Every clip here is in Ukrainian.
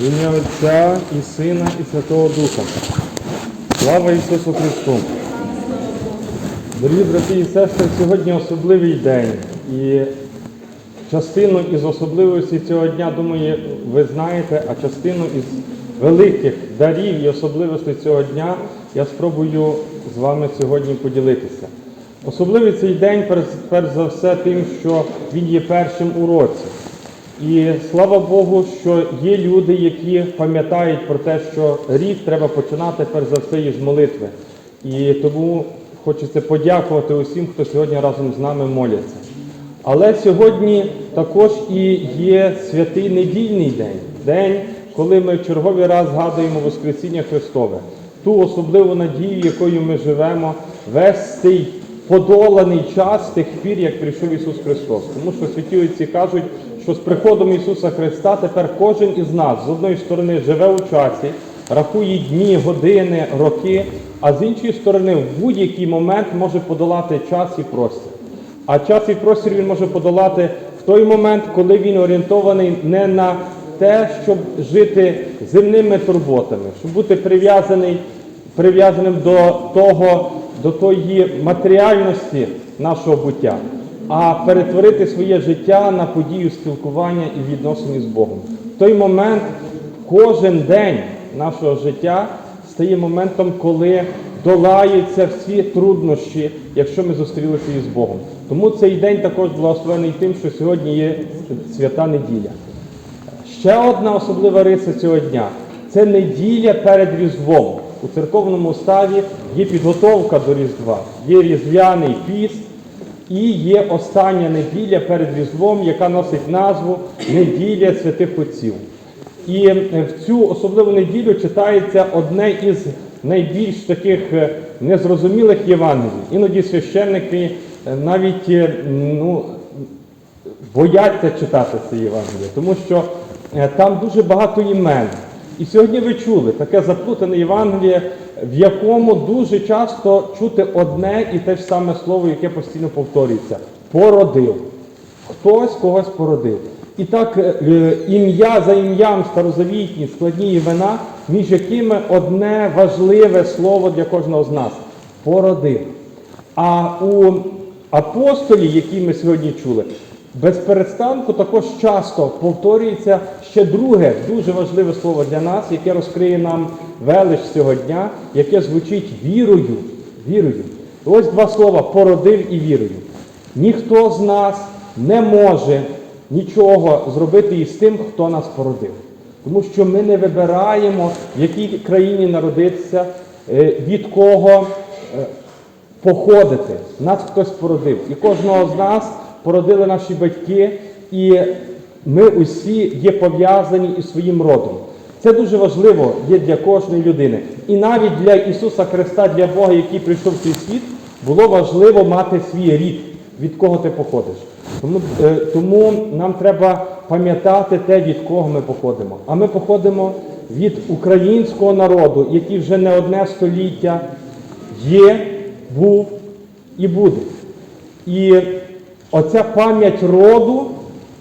В ім'я Отця і Сина, і Святого Духа. Слава Ісусу Христу! Дорогі брати і сестри, сьогодні особливий день. І частину із особливостей цього дня, думаю, ви знаєте, а частину із великих дарів і особливостей цього дня я спробую з вами сьогодні поділитися. Особливий цей день, перш за все, тим, що він є першим у році. І слава Богу, що є люди, які пам'ятають про те, що рік треба починати перш за все із молитви. І тому хочеться подякувати усім, хто сьогодні разом з нами моляться. Але сьогодні також і є святий недільний день, день, коли ми в черговий раз згадуємо Воскресіння Христове, ту особливу надію, якою ми живемо, весь цей подоланий час тих пір, як прийшов Ісус Христос. Тому що святі отці кажуть, що з приходом Ісуса Христа тепер кожен із нас з одної сторони живе у часі, рахує дні, години, роки, а з іншої сторони в будь-який момент може подолати час і простір. А час і простір він може подолати в той момент, коли він орієнтований не на те, щоб жити земними турботами, щоб бути прив'язаний, прив'язаним до того, до тої матеріальності нашого буття, а перетворити своє життя на подію спілкування і відносини з Богом. В той момент кожен день нашого життя стає моментом, коли долаються всі труднощі, якщо ми зустрілися із Богом. Тому цей день також благословений тим, що сьогодні є свята неділя. Ще одна особлива риса цього дня це неділя перед Різдвом. У церковному уставі є підготовка до Різдва, є Різдвяний піст і є остання неділя перед Різдвом, яка носить назву Неділя святих Отців. І е, в цю особливу неділю читається одне із найбільш таких е, незрозумілих Євангелій. Іноді священники е, навіть ну, бояться читати це Євангеліє, тому що там дуже багато імен. І сьогодні ви чули таке заплутане Євангеліє, в якому дуже часто чути одне і те ж саме слово, яке постійно повторюється породив. Хтось когось породив. І так е, ім'я за ім'ям старозавітні, складні імена, між якими одне важливе слово для кожного з нас породив. А у апостолі, які ми сьогодні чули, без перестанку також часто повторюється ще друге дуже важливе слово для нас, яке розкриє нам велич цього дня, яке звучить вірою. Вірою. Ось два слова породив і вірою. Ніхто з нас не може нічого зробити із тим, хто нас породив. Тому що ми не вибираємо, в якій країні народитися, е, від кого е, походити. Нас хтось породив. І кожного з нас породили наші батьки, і ми усі є пов'язані із своїм родом. Це дуже важливо є для кожної людини. І навіть для Ісуса Христа, для Бога, який прийшов в цей світ, було важливо мати свій рід, від кого ти походиш. Тому, е, тому нам треба пам'ятати те, від кого ми походимо. А ми походимо від українського народу, який вже не одне століття є, був і буде. І оця пам'ять роду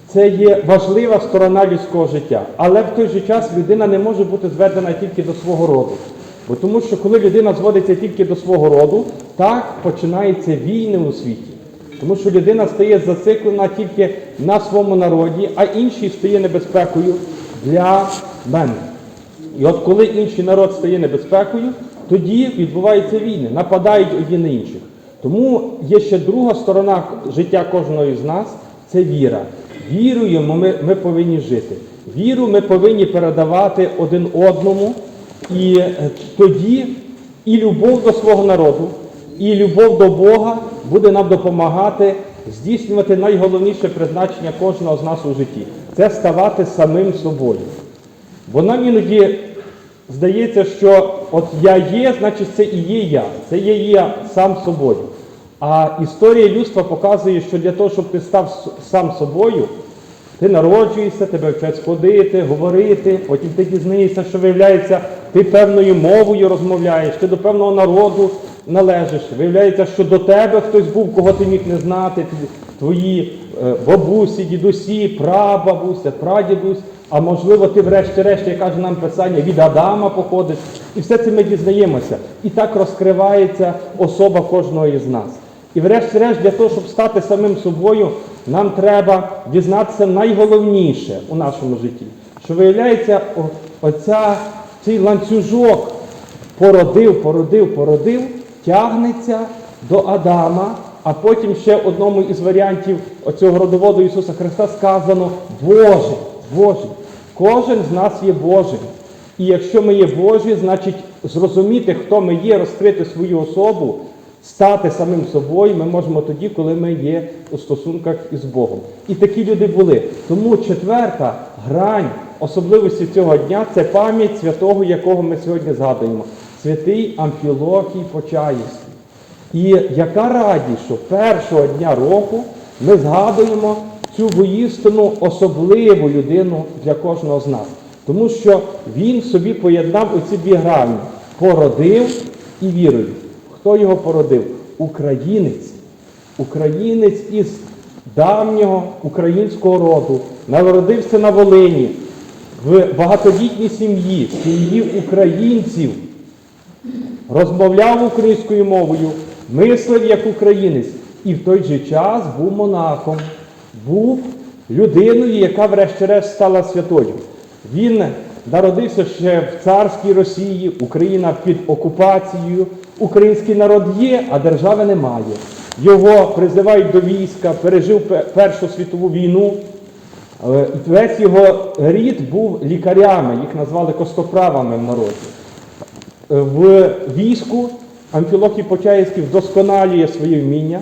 це є важлива сторона людського життя. Але в той же час людина не може бути зведена тільки до свого роду. Бо тому що коли людина зводиться тільки до свого роду, так починаються війни у світі. Тому що людина стає зациклена тільки на своєму народі, а інший стає небезпекою для мене. І от коли інший народ стає небезпекою, тоді відбуваються війни, нападають одні на інших. Тому є ще друга сторона життя кожного із нас це віра. Вірою ми, ми повинні жити. Віру ми повинні передавати один одному, і е, тоді і любов до свого народу, і любов до Бога буде нам допомагати здійснювати найголовніше призначення кожного з нас у житті це ставати самим собою. Бо нам іноді здається, що от я є, значить це і є я, це є я сам собою. А історія людства показує, що для того, щоб ти став сам собою, ти народжуєшся, тебе вчать ходити, говорити, потім ти дізнаєшся, що виявляється, ти певною мовою розмовляєш, ти до певного народу належиш. Виявляється, що до тебе хтось був, кого ти міг не знати, твої е, бабусі, дідусі, прабабуся, прадідусь, а можливо, ти врешті-решт, як каже нам Писання, від Адама походиш. І все це ми дізнаємося. І так розкривається особа кожного із нас. І врешті-решт, для того, щоб стати самим собою, нам треба дізнатися найголовніше у нашому житті, що виявляється, оця, цей ланцюжок породив, породив, породив, тягнеться до Адама, а потім ще одному із варіантів оцього родоводу Ісуса Христа сказано Божий, Божий. Кожен з нас є Божим. І якщо ми є Божі, значить зрозуміти, хто ми є, розкрити свою особу, стати самим собою ми можемо тоді, коли ми є у стосунках із Богом. І такі люди були. Тому четверта грань особливості цього дня це пам'ять святого, якого ми сьогодні згадуємо. Святий Амфілохій Почаївський. І яка радість, що першого дня року ми згадуємо цю воїстину особливу людину для кожного з нас. Тому що він собі поєднав оці дві грані породив і вірою. Хто його породив? Українець. Українець із давнього українського роду, народився на Волині, в багатодітній сім'ї, сім'ї українців розмовляв українською мовою, мислив як українець і в той же час був монахом, був людиною, яка врешті-решт стала святою. Він народився ще в царській Росії, Україна під окупацією, український народ є, а держави немає. Його призивають до війська, пережив Першу світову війну. Весь його рід був лікарями, їх назвали костоправами в народі. В війську Амфілохій Почаївський вдосконалює своє вміння.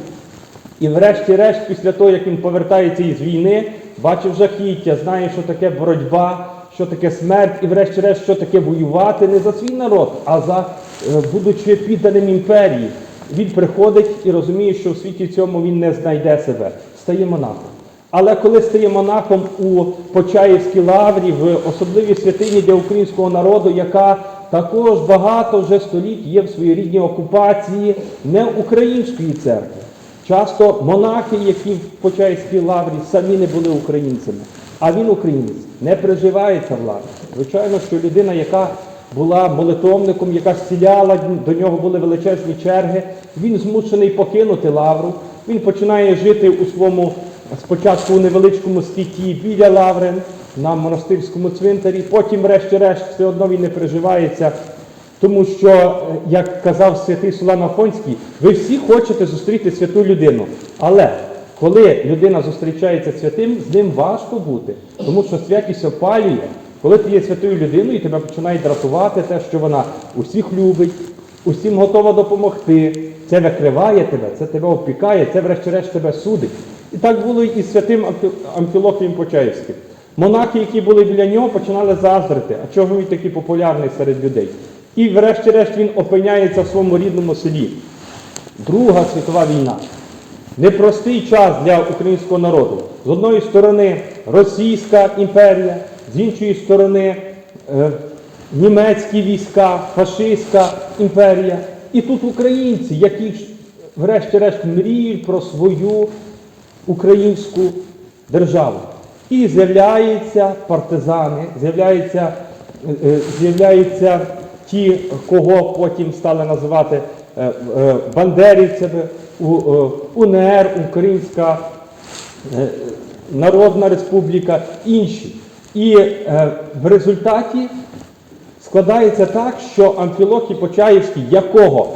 І врешті-решт, після того, як він повертається із війни, бачив жахіття, знає, що таке боротьба, що таке смерть, і врешті-решт, що таке воювати не за свій народ, а за е, будучи підданим імперії. Він приходить і розуміє, що в світі цьому він не знайде себе, стає монахом. Але коли стає монахом у Почаївській лаврі, в особливій святині для українського народу, яка також багато вже століть є в своїй рідній окупації не української церкви. Часто монахи, які в Почаївській лаврі, самі не були українцями. А він українець, не приживається в лаврі. Звичайно, що людина, яка була молитовником, яка зціляла, до нього були величезні черги, він змушений покинути лавру. Він починає жити у своєму спочатку у невеличкому скіті біля лаври на монастирському цвинтарі, потім, врешті-решт, все одно він не приживається. Тому що, е, як казав святий Солан Афонський, ви всі хочете зустріти святу людину. Але коли людина зустрічається святим, з ним важко бути, тому що святість опалює. Коли ти є святою людиною, тебе починає дратувати те, що вона усіх любить, усім готова допомогти. Це викриває тебе, це тебе опікає, це врешті-решт тебе судить. І так було і з святим Амфі- Амфілохієм Почаївським. Монахи, які були біля нього, починали заздрити, а чого він такий популярний серед людей. І врешті-решт він опиняється в своєму рідному селі. Друга світова війна. Непростий час для українського народу. З одної сторони Російська імперія, з іншої сторони е, німецькі війська, фашистська імперія. І тут українці, які врешті-решт мріють про свою українську державу. І з'являються партизани, з'являються, е, е, з'являються ті, кого потім стали називати бандерівцями, УНР, Українська е, Народна Республіка, інші. І е, в результаті складається так, що Амфілохій Почаївський, якого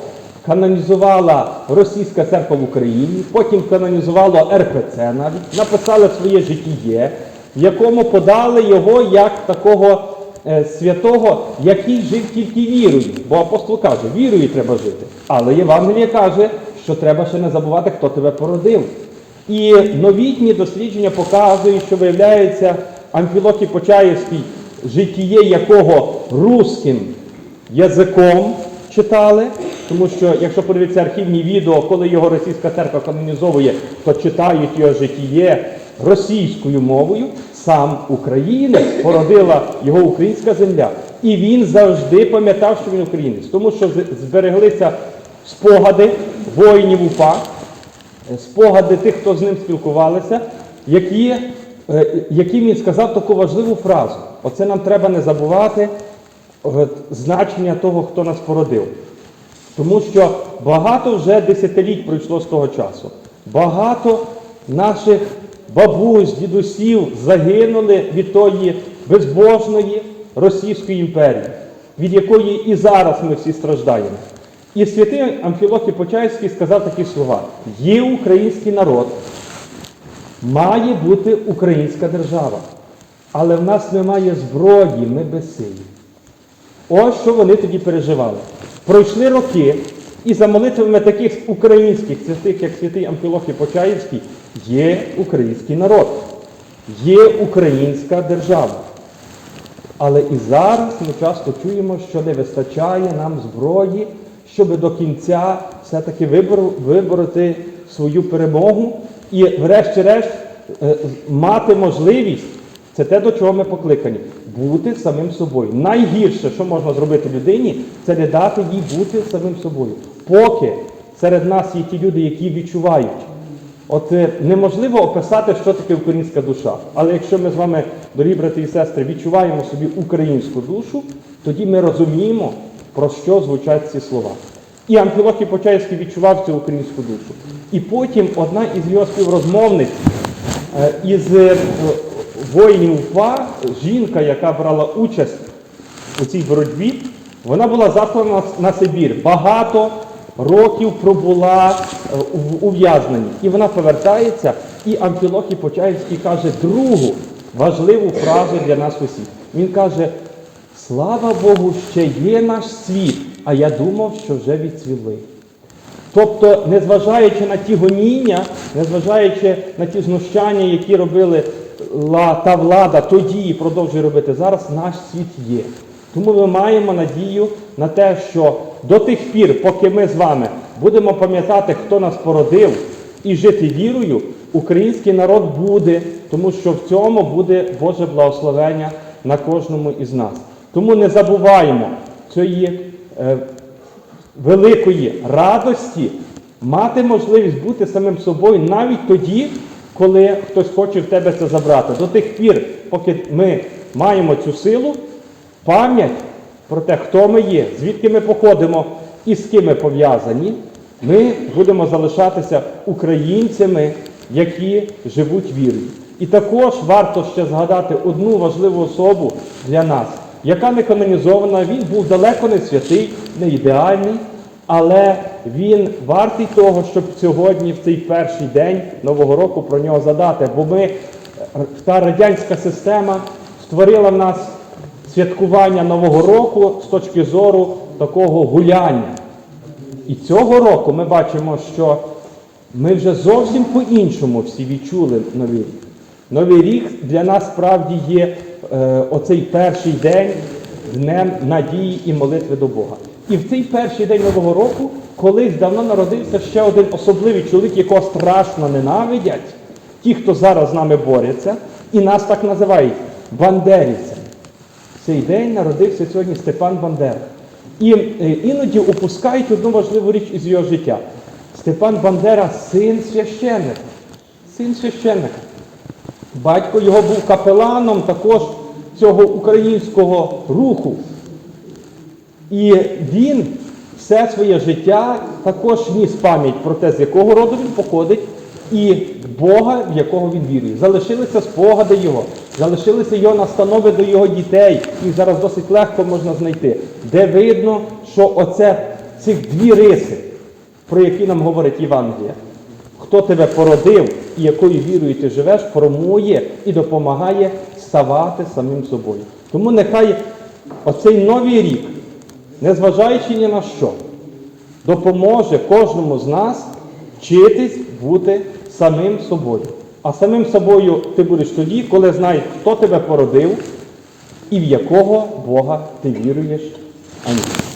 канонізувала Російська церква в Україні, потім канонізувало РПЦ навіть, написали своє житіє, в якому подали його як такого е, святого, який жив тільки вірою. Бо апостол каже, вірою треба жити. Але Євангеліє каже, що треба ще не забувати, хто тебе породив. І новітні дослідження показують, що виявляється Амфілохій Почаївський, житіє якого руським язиком читали, тому що, якщо подивитися архівні відео, коли його російська церква канонізовує, то читають його житіє російською мовою, сам українець породила його українська земля. І він завжди пам'ятав, що він українець, тому що збереглися спогади воїнів УПА, спогади тих, хто з ним спілкувалися, які е, яким він сказав таку важливу фразу. Оце нам треба не забувати значення того, хто нас породив. Тому що багато вже десятиліть пройшло з того часу. Багато наших бабусь, дідусів загинули від тої безбожної Російської імперії, від якої і зараз ми всі страждаємо. І святий Амфілохій Почаївський сказав такі слова: є український народ, має бути українська держава, але в нас немає зброї, ми безсилі. Ось що вони тоді переживали. Пройшли роки, і за молитвами таких українських святих, як святий Амфілохій Почаївський, є український народ, є українська держава. Але і зараз ми часто чуємо, що не вистачає нам зброї, щоб до кінця все-таки вибороти свою перемогу і, врешті-решт, е, мати можливість, це те, до чого ми покликані, бути самим собою. Найгірше, що можна зробити людині, це не дати їй бути самим собою. Поки серед нас є ті люди, які відчувають. От е, неможливо описати, що таке українська душа. Але якщо ми з вами, дорогі брати і сестри, відчуваємо собі українську душу, тоді ми розуміємо, про що звучать ці слова. І Амфілохій Почаївський відчував цю українську душу. І потім одна із його співрозмовниць е, із е, воїнів УПА, жінка, яка брала участь у цій боротьбі, вона була заслана на Сибір. Багато років пробула е, в ув'язненні. І вона повертається, і Амфілохій Почаївський каже другу важливу фразу для нас усіх. Він каже: Слава Богу, ще є наш світ, а я думав, що вже відцвіли. Тобто, незважаючи на ті гоніння, незважаючи на ті знущання, які робили та влада тоді і продовжує робити зараз, наш світ є. Тому ми маємо надію на те, що до тих пір, поки ми з вами будемо пам'ятати, хто нас породив, і жити вірою, український народ буде, тому що в цьому буде Боже благословення на кожному із нас. Тому не забуваємо цієї е, великої радості мати можливість бути самим собою навіть тоді, коли хтось хоче в тебе це забрати. До тих пір, поки ми маємо цю силу, пам'ять про те, хто ми є, звідки ми походимо і з ким ми пов'язані, ми будемо залишатися українцями, які живуть вірою. І також варто ще згадати одну важливу особу для нас, яка не канонізована, він був далеко не святий, не ідеальний, але він вартий того, щоб сьогодні, в цей перший день Нового року, про нього задати. Бо ми, е, та радянська система створила в нас святкування Нового року з точки зору такого гуляння. І цього року ми бачимо, що ми вже зовсім по-іншому всі відчули Новий рік. Новий рік для нас справді є оцей перший день днем надії і молитви до Бога. І в цей перший день Нового року колись давно народився ще один особливий чоловік, якого страшно ненавидять, ті, хто зараз з нами борються, і нас так називають бандерівцями. Цей день народився сьогодні Степан Бандера. І е, іноді опускають одну важливу річ із його життя. Степан Бандера син священника. Син священника. Батько його був капеланом також цього українського руху. І він все своє життя також ніс пам'ять про те, з якого роду він походить, і Бога, в якого він вірує. Залишилися спогади його, залишилися його настанови до його дітей. Їх зараз досить легко можна знайти, де видно, що оце цих дві риси, про які нам говорить Євангелія. Хто тебе породив і якою вірою ти живеш, формує і допомагає ставати самим собою. Тому нехай оцей новий рік, незважаючи ні на що, допоможе кожному з нас вчитись бути самим собою. А самим собою ти будеш тоді, коли знаєш, хто тебе породив і в якого Бога ти віруєш. Амінь.